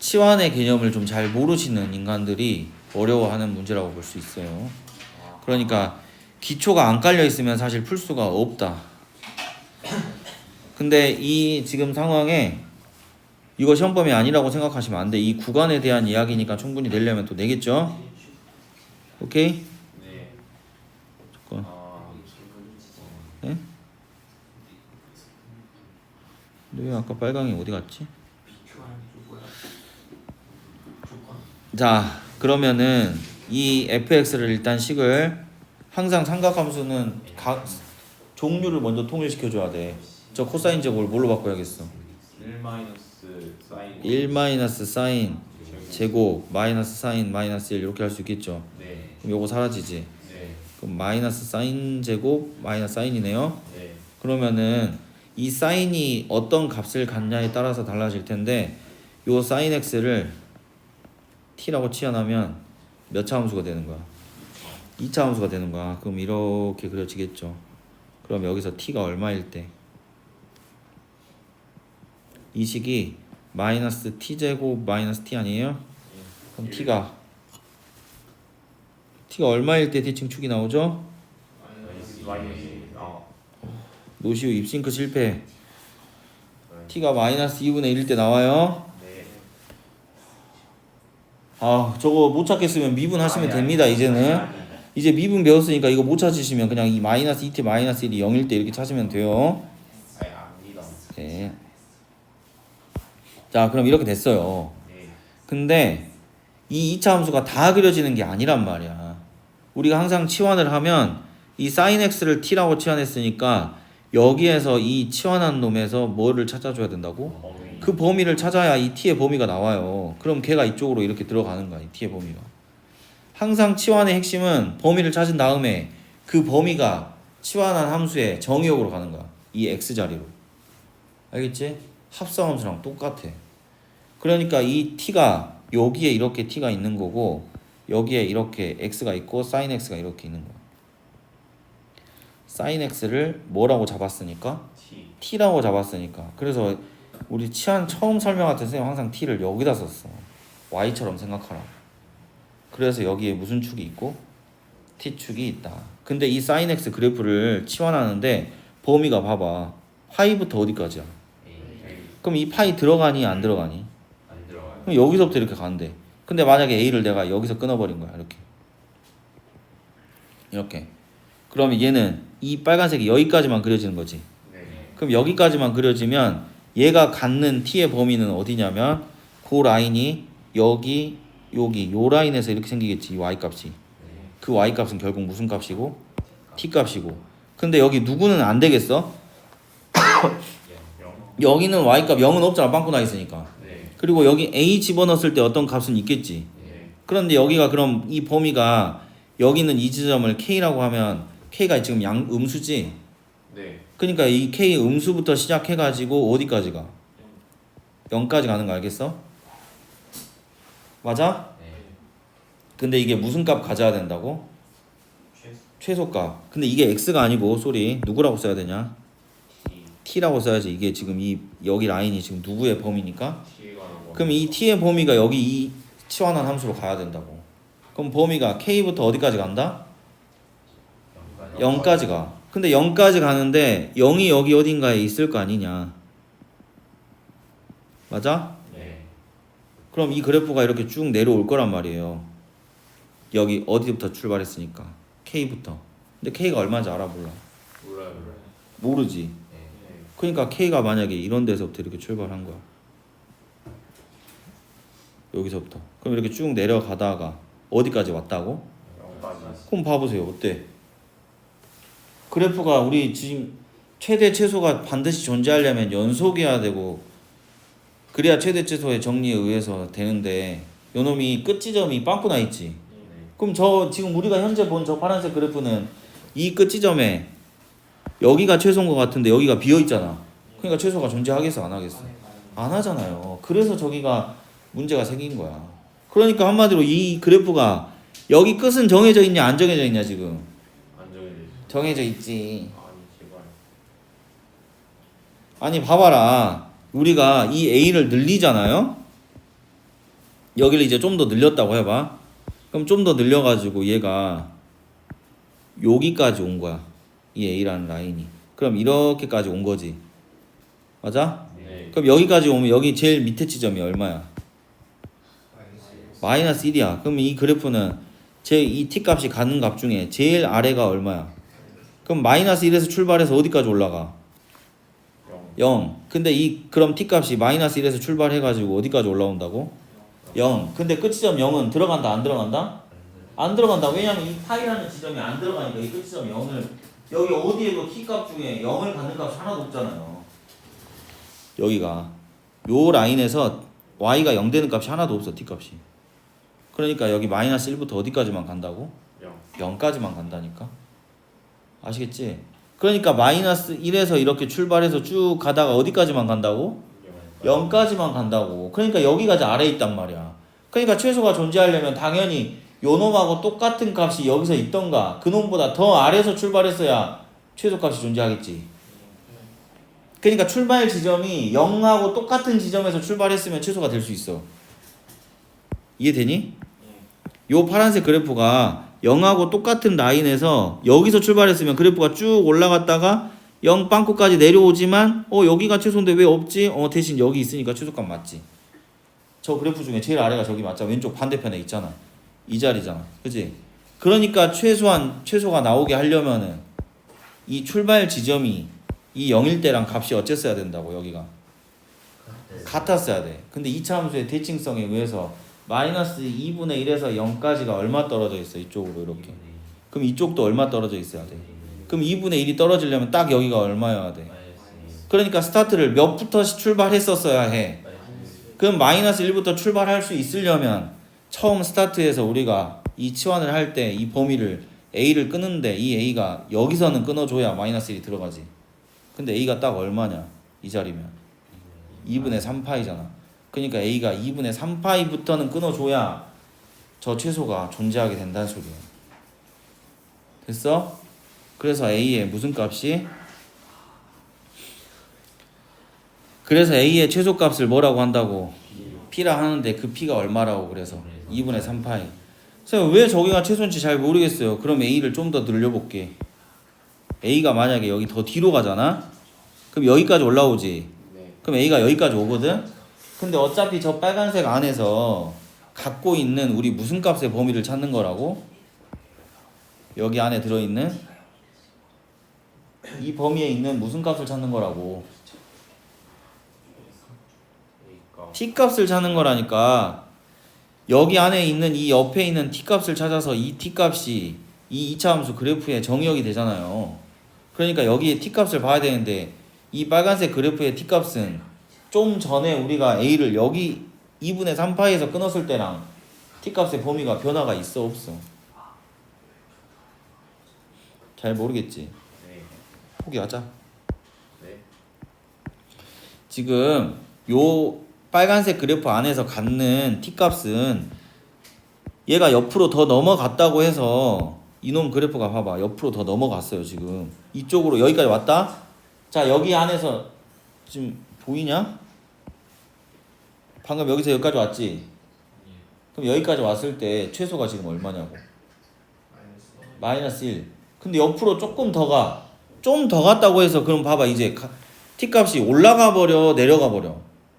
치환의 개념을 좀 잘 모르시는 인간들이 어려워하는 문제라고 볼 수 있어요. 그러니까 기초가 안 깔려 있으면 사실 풀 수가 없다. 근데 이 지금 상황에 이거 시험범위 아니라고 생각하시면 안 돼. 이 구간에 대한 이야기니까 충분히 내려면 또 내겠죠? 오케이? 네. 잠깐. 아, 네? 왜 아까 빨강이 어디 갔지? 자 그러면은 이 fx를 일단 식을 항상 삼각함수는 각 종류를 먼저 통일시켜 줘야 돼. 저 코사인 제곱을 뭘로 바꿔야겠어? 1 마이너스 사인 1 마이너스 사인 제곱 마이너스 사인 마이너스 1 이렇게 할 수 있겠죠. 네. 그럼 요거 사라지지. 네. 그럼 마이너스 사인 제곱 마이너스 사인이네요. 네. 그러면은 이 사인이 어떤 값을 갖냐에 따라서 달라질 텐데 요 사인 x를 t라고 치환하면 몇 차 함수가 되는 거야? 2차 함수가 되는 거야. 그럼 이렇게 그려지겠죠. 그럼 여기서 t가 얼마일 때? 이 식이 마이너스 t 제곱 마이너스 t 아니에요? 그럼 t가 t가 얼마일 때 대칭 축이 나오죠? 마이너스 마이너스 아. 노시우 입싱크 실패. t가 마이너스 2분의 1일 때 나와요. 네. 아 저거 못 찾겠으면 미분하시면 아니, 됩니다 아니, 이제는 아니, 아니. 이제 미분 배웠으니까 이거 못 찾으시면 그냥 이 마이너스 2t 마이너스 1이 0일 때 이렇게 찾으면 돼요 아니, 압니다. 네. 자 그럼 이렇게 됐어요 네. 근데 이 2차 함수가 다 그려지는 게 아니란 말이야 우리가 항상 치환을 하면 이 sin x를 t라고 치환했으니까 여기에서 이 치환한 놈에서 뭐를 찾아줘야 된다고? 그 범위를 찾아야 이 t의 범위가 나와요. 그럼 걔가 이쪽으로 이렇게 들어가는 거야. 이 t의 범위가. 항상 치환의 핵심은 범위를 찾은 다음에 그 범위가 치환한 함수의 정의역으로 가는 거야. 이 x 자리로. 알겠지? 합성 함수랑 똑같아. 그러니까 이 t가 여기에 이렇게 t가 있는 거고 여기에 이렇게 x가 있고 sin x가 이렇게 있는 거야. sin x를 뭐라고 잡았으니까 T. t라고 잡았으니까 그래서 우리 치안 처음 설명할 때 선생님 항상 t를 여기다 썼어. Y처럼 생각하라 그래서 여기에 무슨 축이 있고 t축이 있다. 근데 이 sin x 그래프를 치환하는데 범위가 봐봐. 파이부터 어디까지야. 그럼 이 파이 들어가니 안 들어가니? 안 들어가요. 그럼 여기서부터 이렇게 가는데. 근데 만약에 a를 내가 여기서 끊어버린 거야 이렇게. 이렇게. 그러면 얘는 이 빨간색이 여기까지만 그려지는 거지? 네. 그럼 여기까지만 그려지면 얘가 갖는 t의 범위는 어디냐면 그 라인이 여기 여기 요 라인에서 이렇게 생기겠지 이 y 값이 네. 그 y 값은 결국 무슨 값이고 t 값이고 근데 여기 누구는 안 되겠어. 여기는 y 값 0은 없잖아 빵꾸 나 있으니까 네. 그리고 여기 a 집어넣었을 때 어떤 값은 있겠지 네. 그런데 여기가 그럼 이 범위가 여기는 이 지점을 k라고 하면 k가 지금 양 음수지 네. 그러니까 이 K 음수부터 시작해 가지고 어디까지 가? 0까지 가는 거 알겠어? 맞아? 네. 근데 이게 무슨 값 가져야 된다고? 최소 최소값. 근데 이게 x가 아니고 소리 누구라고 써야 되냐? T. t라고 써야지. 이게 지금 이 여기 라인이 지금 누구의 범위니까? 그럼 이 t의 범위가 여기 이 치환한 함수로 가야 된다고. 그럼 범위가 k부터 어디까지 간다? 0까지 가. 근데 0까지 가는데 0이 여기 어딘가에 있을 거 아니냐? 맞아? 네. 그럼 이 그래프가 이렇게 쭉 내려올 거란 말이에요. 여기 어디부터 출발했으니까 K부터. 근데 K가 얼마인지 알아 몰라? 몰라요. 몰라요. 모르지. 네. 그러니까 K가 만약에 이런 데서부터 이렇게 출발한 거야. 여기서부터. 그럼 이렇게 쭉 내려가다가 어디까지 왔다고? 영까지. 그럼 봐보세요. 어때? 그래프가 우리 지금 최대 최소가 반드시 존재하려면 연속이어야 되고 그래야 최대 최소의 정리에 의해서 되는데 요놈이 끝 지점이 빵꾸 나 있지. 네. 그럼 저 지금 우리가 현재 본 저 파란색 그래프는 이 끝 지점에 여기가 최소인 것 같은데 여기가 비어 있잖아. 그러니까 최소가 존재하겠어 안 하겠어? 안 하잖아요. 그래서 저기가 문제가 생긴 거야. 그러니까 한마디로 이 그래프가 여기 끝은 정해져 있냐 안 정해져 있냐 지금 안 정해져 있지. 아니 봐봐라. 우리가 이 a를 늘리잖아요. 여기를 이제 좀 더 늘렸다고 해봐. 그럼 좀 더 늘려가지고 얘가 여기까지 온 거야. 이 A라는 라인이. 그럼 이렇게까지 온 거지. 맞아? 네. 그럼 여기까지 오면 여기 제일 밑에 지점이 얼마야? 마이너스 1이야. 그럼 이 그래프는 제 이 t 값이 가는 값 중에 제일 아래가 얼마야? 그럼 마이너스 1에서 출발해서 어디까지 올라가? 영. 0. 근데 이 그럼 t 값이 마이너스 1에서 출발해 가지고 어디까지 올라온다고? 0. 근데 끝지점 0은 들어간다 안 들어간다? 안 들어간다. 왜냐면 이 파이라는 지점이 안 들어가니까 이 끝지점 0을 여기 어디에도 t 값 중에 0을 갖는 값이 하나도 없잖아요. 여기가 요 라인에서 y가 0 되는 값이 하나도 없어 t 값이. 그러니까 여기 마이너스 1부터 어디까지만 간다고? 영. 0까지만 간다니까. 아시겠지? 그러니까 마이너스 1에서 이렇게 출발해서 쭉 가다가 어디까지만 간다고? 영. 0까지만 간다고. 그러니까 여기가 아래에 있단 말이야. 그러니까 최소가 존재하려면 당연히 요 놈하고 똑같은 값이 여기서 있던가 그 놈보다 더 아래에서 출발했어야 최소 값이 존재하겠지. 그러니까 출발 지점이 0하고 똑같은 지점에서 출발했으면 최소가 될 수 있어. 이해되니? 요 파란색 그래프가 0하고 똑같은 라인에서 여기서 출발했으면 그래프가 쭉 올라갔다가 0 빵꾸까지 내려오지만 어 여기가 최소인데 왜 없지? 어 대신 여기 있으니까 최소값 맞지. 저 그래프 중에 제일 아래가 저기 맞잖아. 왼쪽 반대편에 있잖아. 이 자리잖아. 그지? 그러니까 최소한 최소가 나오게 하려면은 이 출발 지점이 이 0일 때랑 값이 어쨌어야 된다고 여기가 같았어야 돼. 근데 이차 함수의 대칭성에 의해서 마이너스 2분의 1에서 0까지가 얼마 떨어져 있어 이쪽으로 이렇게. 그럼 이쪽도 얼마 떨어져 있어야 돼. 그럼 2분의 1이 떨어지려면 딱 여기가 얼마여야 돼. 그러니까 스타트를 몇부터 출발했었어야 해. 그럼 마이너스 1부터 출발할 수 있으려면 처음 스타트에서 우리가 이 치환을 할 때 이 범위를 A를 끄는데 이 A가 여기서는 끊어줘야 마이너스 1이 들어가지. 근데 A가 딱 얼마냐? 이 자리면 2분의 3파이잖아. 그러니까 A가 2분의 3파이부터는 끊어줘야 저 최소가 존재하게 된다는 소리야. 됐어? 그래서 A의 무슨 값이? 그래서 A의 최소값을 뭐라고 한다고? P라 하는데 그 P가 얼마라고 그래서 2분의 3파이. 선생님 왜 저기가 최소인지 잘 모르겠어요. 그럼 A를 좀 더 늘려볼게. A가 만약에 여기 더 뒤로 가잖아? 그럼 여기까지 올라오지. 네. 그럼 A가 여기까지 오거든? 근데 어차피 저 빨간색 안에서 갖고 있는 우리 무슨 값의 범위를 찾는 거라고? 여기 안에 들어있는 이 범위에 있는 무슨 값을 찾는 거라고? T 값을 찾는 거라니까 여기 안에 있는 이 옆에 있는 t 값을 찾아서 이 t 값이 이 2차 함수 그래프의 정의역이 되잖아요. 그러니까 여기에 t 값을 봐야 되는데 이 빨간색 그래프의 t 값은 좀 전에 우리가 a를 여기 2분의 3파이에서 끊었을 때랑 t 값의 범위가 변화가 있어 없어? 잘 모르겠지. 네. 포기하자. 네. 지금 요 빨간색 그래프 안에서 갖는 t 값은 얘가 옆으로 더 넘어갔다고 해서 이놈 그래프가 봐봐 옆으로 더 넘어갔어요 지금 이쪽으로 여기까지 왔다 자 여기 안에서 지금 보이냐 방금 여기서 여기까지 왔지 그럼 여기까지 왔을 때 최소가 지금 얼마냐고 마이너스 1 근데 옆으로 조금 더 가 좀 더 갔다고 해서 그럼 봐봐 이제 가- t 값이 올라가 버려 내려가 버려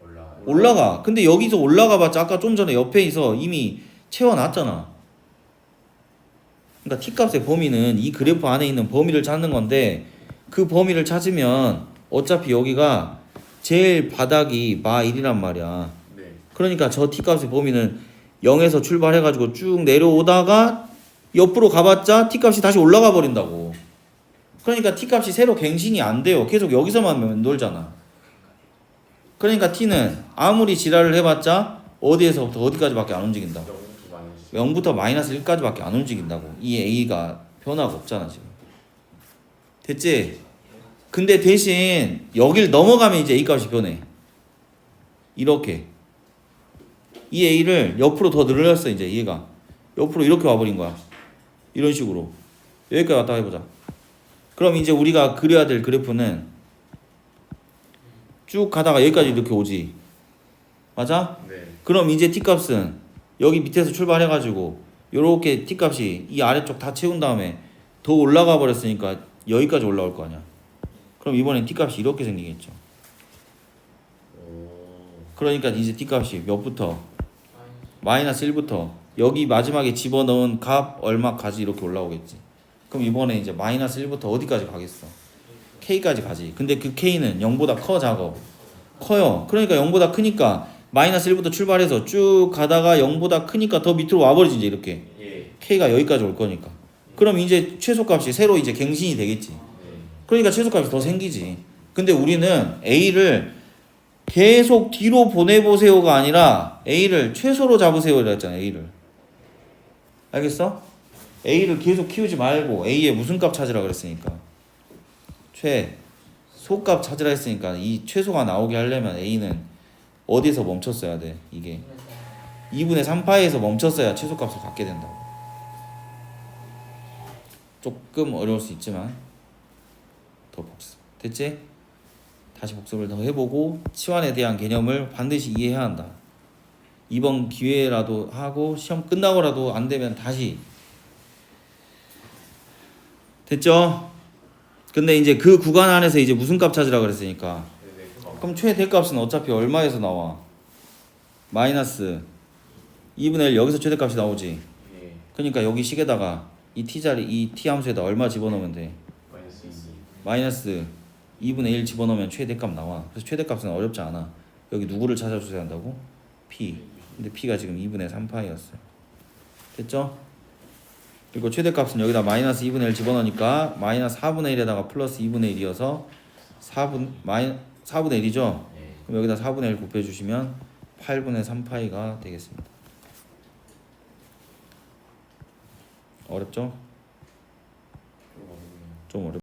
올라가요. 올라가. 근데 여기서 올라가 봤자 아까 좀 전에 옆에 있어 이미 채워놨잖아. 그러니까 t값의 범위는 이 그래프 안에 있는 범위를 찾는 건데 그 범위를 찾으면 어차피 여기가 제일 바닥이 마 1이란 말이야. 네. 그러니까 저 t값의 범위는 0에서 출발해가지고 쭉 내려오다가 옆으로 가봤자 t값이 다시 올라가 버린다고. 그러니까 t값이 새로 갱신이 안 돼요. 계속 여기서만 놀잖아. 그러니까 t는 아무리 지랄을 해봤자 어디에서부터 어디까지밖에 안 움직인다. 영부터 0부터 마이너스. 마이너스 1까지밖에 안 움직인다고. 이 a가 변화가 없잖아 지금. 됐지? 근데 대신 여길 넘어가면 이제 a 값이 변해. 이렇게. 이 a를 옆으로 더 늘렸어 이제 얘가. 옆으로 이렇게 와버린 거야. 이런 식으로. 여기까지 왔다 해보자. 그럼 이제 우리가 그려야 될 그래프는 쭉 가다가 여기까지 이렇게 오지. 맞아? 네. 그럼 이제 t 값은 여기 밑에서 출발해가지고 요렇게 t 값이 이 아래쪽 다 채운 다음에 더 올라가 버렸으니까 여기까지 올라올 거 아니야. 그럼 이번엔 t 값이 이렇게 생기겠죠. 오. 그러니까 이제 t 값이 몇부터 마이너스 1부터 여기 마지막에 집어넣은 값 얼마까지 이렇게 올라오겠지. 그럼 이번에 이제 마이너스 1부터 어디까지 가겠어? k까지 가지. 근데 그 k는 0보다 커 작어? 커요. 그러니까 0보다 크니까 마이너스 1부터 출발해서 쭉 가다가 0보다 크니까 더 밑으로 와버리지 이제 이렇게. 예. k가 여기까지 올 거니까. 그럼 이제 최소값이 새로 이제 갱신이 되겠지. 네. 그러니까 최소값이 더 생기지. 근데 우리는 a를 계속 뒤로 보내보세요가 아니라 a를 최소로 잡으세요 이랬잖아 a를. 알겠어? a를 계속 키우지 말고 a의 무슨 값 찾으라 그랬으니까. 최소값 찾으라 했으니까 이 최소가 나오게 하려면 a는 어디서 멈췄어야 돼 이게 2분의 3파에서 멈췄어야 최소값을 갖게 된다고. 조금 어려울 수 있지만 더 복습. 됐지? 다시 복습을 더 해보고 치환에 대한 개념을 반드시 이해해야 한다. 이번 기회라도 하고 시험 끝나고라도 안 되면 다시 됐죠? 근데 이제 그 구간 안에서 이제 무슨 값 찾으라 그랬으니까. 그럼 최대값은 어차피 얼마에서 나와? 마이너스 2분의 1 여기서 최대값이 나오지. 예. 그러니까 여기 식에다가 이 t자리 이 t 함수에다 얼마 집어넣으면 돼? 마이너스 2. 마이너스 2분의 1 집어넣으면 최대값 나와. 그래서 최대값은 어렵지 않아. 여기 누구를 찾아주셔야 한다고? p. 근데 p가 지금 2분의 3파이였어요. 됐죠? 그리고 최대값은 여기다 마이너스 2분의 1 집어넣으니까 마이너스 4분의 1에다가 플러스 2분의 1이어서 4분 마이 4분의 1이죠? 예. 그럼 여기다 4분의 1 곱해주시면 8분의 3파이가 되겠습니다. 어렵죠? 좀 어렵네요. 좀 어렵.